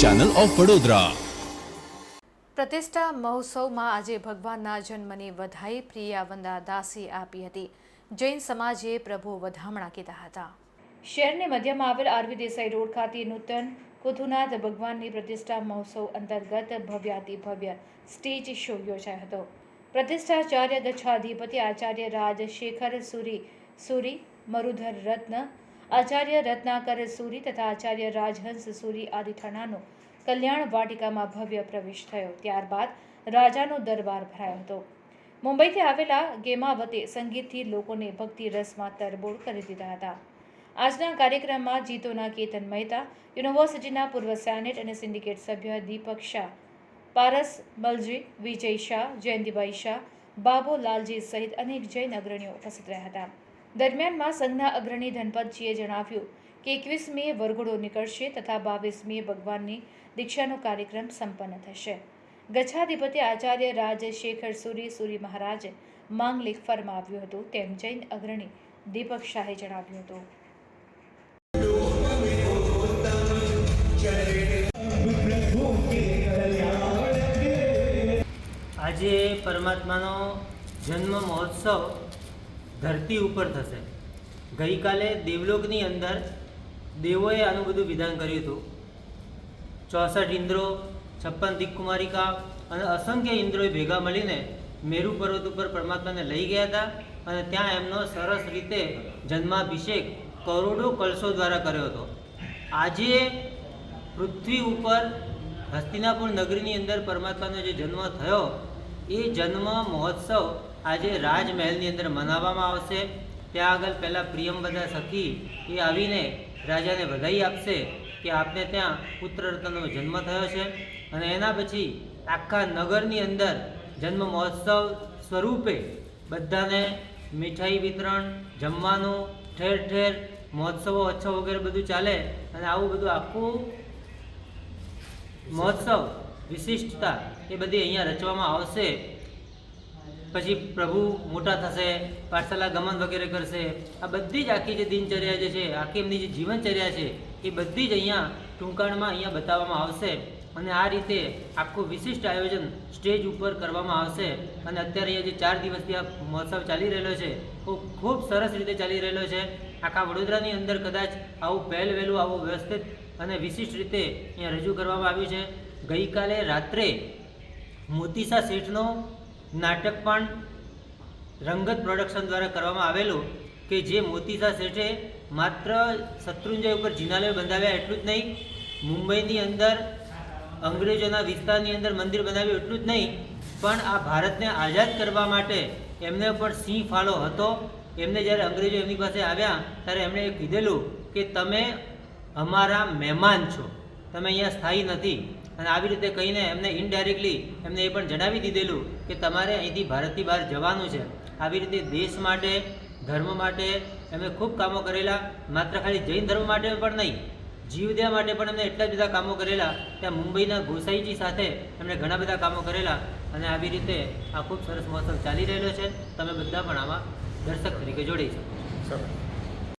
Channel of Vadodara પ્રતિષ્ઠા મહોત્સવમાં આજે ભગવાનના જન્મની વધાઈ પ્રિયા વંદા દાસી આપી હતી. જૈન સમાજે પ્રભુ વધામણા કીધા હતા. શહેરની મધ્યમાં આવેલ આરવી દેસાઈ રોડ ખાતે નૂતન કુથુનાથ ભગવાનની પ્રતિષ્ઠા મહોત્સવ અંતર્ગત ભવ્યાતિ ભવ્ય સ્ટેજ શો યોજાયો હતો. પ્રતિષ્ઠાચાર્ય ગચ્છાધિપતિ આચાર્ય રાજશેખર સુરી સુરી મરુધર રત્ન આચાર્ય રત્નાકર સૂરી તથા આચાર્ય રાજહંસ સૂરી આદિ ઠણાનો કલ્યાણ વાટિકામાં ભવ્ય પ્રવેશ થયો. ત્યારબાદ રાજાનો દરબાર ભરાયો હતો. મુંબઈથી આવેલા ગેમાવતે સંગીતથી લોકોને ભક્તિ રસમાં તરબોળ કરી દીધા હતા. આજના કાર્યક્રમમાં જીતોના કેતન મહેતા, યુનિવર્સિટીના પૂર્વ સેનેટ અને સિન્ડિકેટ સભ્ય દીપક શાહ, પારસ મલજી, વિજય શાહ જયંતિભાઈ શાહ બાબો લાલજી સહિત અનેક જૈન અગ્રણીઓ ઉપસ્થિત રહ્યા હતા. દરમિયાનમાં સંઘના અગ્રણી ધનપતજીએ જણાવ્યું કે એકવીસ મે વરઘોડો નીકળશે તથા બાવીસ મે ભગવાનની દીક્ષાનો કાર્યક્રમ સંપન્ન થશે. ગચ્છાધિપતિ આચાર્ય રાજશેખર સુરી સુરી મહારાજે માંગલિક ફરમાવ્યું હતું તેમ જૈન અગ્રણી દીપક શાહે જણાવ્યું હતું. આજે પરમાત્માનો જન્મ મહોત્સવ ધરતી ઉપર થશે. ગઈકાલે દેવલોકની અંદર દેવોએ આનું બધું વિધાન કર્યું હતું. ચોસઠ ઇન્દ્રો, છપ્પન દિક્કુમારિકા અને અસંખ્ય ઇન્દ્રોએ ભેગા મળીને મેરુ પર્વત ઉપર પરમાત્માને લઈ ગયા હતા અને ત્યાં એમનો સરસ રીતે જન્માભિષેક કરોડો કલશો દ્વારા કર્યો હતો. આજે પૃથ્વી ઉપર હસ્તિનાપુર નગરીની અંદર પરમાત્માનો જે જન્મ થયો, એ જન્મ મહોત્સવ આજે રાજમહેલની અંદર મનાવવામાં આવશે. ત્યાં આગળ પહેલાં પ્રિયમ બધા સખી એ આવીને રાજાને વધાઈ આપશે કે આપને ત્યાં પુત્ર રત્નનો જન્મ થયો છે. અને એના પછી આખા નગરની અંદર જન્મ મહોત્સવ સ્વરૂપે બધાને મીઠાઈ વિતરણ, જમવાનું, ઠેર ઠેર મહોત્સવો, ઉત્સવ વગેરે બધું ચાલે. અને આવું બધું આખું મહોત્સવ વિશિષ્ટતા એ બધી અહીંયા રચવામાં આવશે. પછી પ્રભુ મોટા થશે, પાઠશાલા ગમન વગેરે કરશે. આ બધી જ આખી જે દિનચર્યા જે છે, આખી એમની જે જીવનચર્યા છે, એ બધી જ અહીંયા ટૂંકાણમાં અહીંયા બતાવવામાં આવશે. અને આ રીતે આખું વિશિષ્ટ આયોજન સ્ટેજ ઉપર કરવામાં આવશે. અને અત્યારે અહીંયા જે ચાર દિવસથી આ મહોત્સવ ચાલી રહેલો છે એ ખૂબ સરસ રીતે ચાલી રહેલો છે. આખા વડોદરાની અંદર કદાચ આવું પહેલ વહેલું, આવું વ્યવસ્થિત અને વિશિષ્ટ રીતે અહીંયા રજૂ કરવામાં આવ્યું છે. ગઈકાલે રાત્રે મોતીસા શેઠનો નાટક પણ રંગત પ્રોડક્શન દ્વારા કરવામાં આવેલું કે જે મોતીસા શેઠે માત્ર શત્રુંજય ઉપર જિનાલય બંધાવ્યા એટલું જ નહીં, મુંબઈની અંદર, અંગ્રેજોના વિસ્તારની અંદર મંદિર બનાવ્યું એટલું જ નહીં, પણ આ ભારતને આઝાદ કરવા માટે એમને પણ સિંહ ફાળો હતો. એમને જ્યારે અંગ્રેજો એમની પાસે આવ્યા, ત્યારે એમણે એ કીધેલું કે તમે અમારા મહેમાન છો. તમે અહીંયા સ્થાયી નથી. અને આવી રીતે કહીને એમને ઇનડાયરેક્ટલી એમને એ પણ જણાવી દીધેલું કે તમારે અહીંથી ભારતથી બહાર જવાનું છે. આવી રીતે દેશ માટે, ધર્મ માટે એમણે ખૂબ કામો કરેલા, માત્ર ખાલી જૈન ધર્મ માટે પણ નહીં, જીવદયા માટે પણ એમણે એટલા જ બધા કામો કરેલા, ત્યાં મુંબઈના ગોસાઈજી સાથે એમણે ઘણા બધા કામો કરેલા અને આવી રીતે આ ખૂબ સરસ મહોત્સવ ચાલી રહેલો છે. તમે બધા પણ આમાં દર્શક તરીકે જોડાઈ શકો